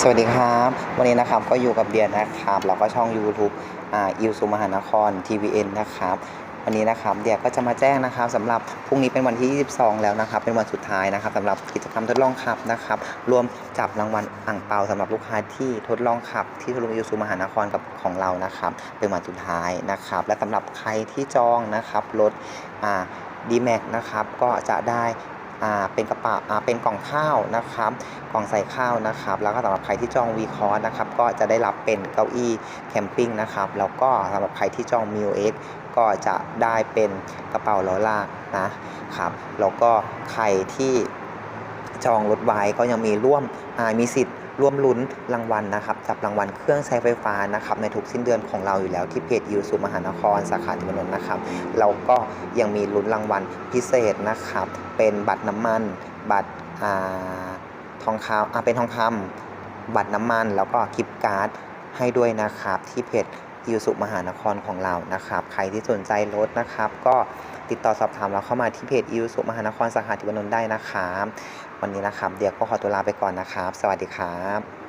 สวัสดีครับ วันนี้นะครับก็อยู่กับเดียนะครับแล้วก็ช่อง YouTube อ่าอิวสุมหานคร TVN นะครับวันนี้นะครับเดียก็จะมาแจ้งนะครับสำหรับพรุ่งนี้เป็นวันที่ 22 แล้วนะครับ เป็นวันสุดท้ายนะครับสำหรับกิจกรรมทดลองขับนะครับ รวมจับรางวัลอ่างเปาสำหรับลูกค้าที่ทดลองขับ ที่ทดลองอิวสุมหานครกับของเรานะครับ เป็นวันสุดท้ายนะครับ และสำหรับใครที่จองนะครับรถอ่าดีแม็กนะครับก็จะได้ เป็นกระเป๋าเป็นกล่องข้าวนะครับ กล่องใส่ข้าวนะครับ แล้วก็สำหรับใครที่จองวีคอร์นะครับ ก็จะได้รับเป็นเก้าอี้แคมปิ้งนะครับ แล้วก็สำหรับใครที่จองมิวเอ็กก็จะได้เป็นกระเป๋าล้อลากนะครับ แล้วก็ใครที่จองรถไว้ก็ยังมีร่วมมีสิทธิ์ ร่วมลุ้นรางวัลนะครับจับรางวัลเครื่องใช้ไฟฟ้านะครับในทุกสิ้นเดือนของเราอยู่แล้วที่เพจยูสุมหานครสาขาติมนนท์นะครับเราก็ยังมีลุ้นรางวัลพิเศษนะครับเป็นบัตรน้ำมัน บัตรทองคำเป็นทองคำบัตรน้ำมัน แล้วก็กิฟต์การ์ดให้ด้วยนะครับที่เพจ ยูสุมหานครของเรานะครับ ใครที่สนใจรถนะครับ ก็ติดต่อสอบถามเราเข้ามาที่เพจยูสุมหานครสาขาติวนนท์ได้นะครับ วันนี้นะครับ เดี๋ยวก็ขอตัวลาไปก่อนนะครับ สวัสดีครับ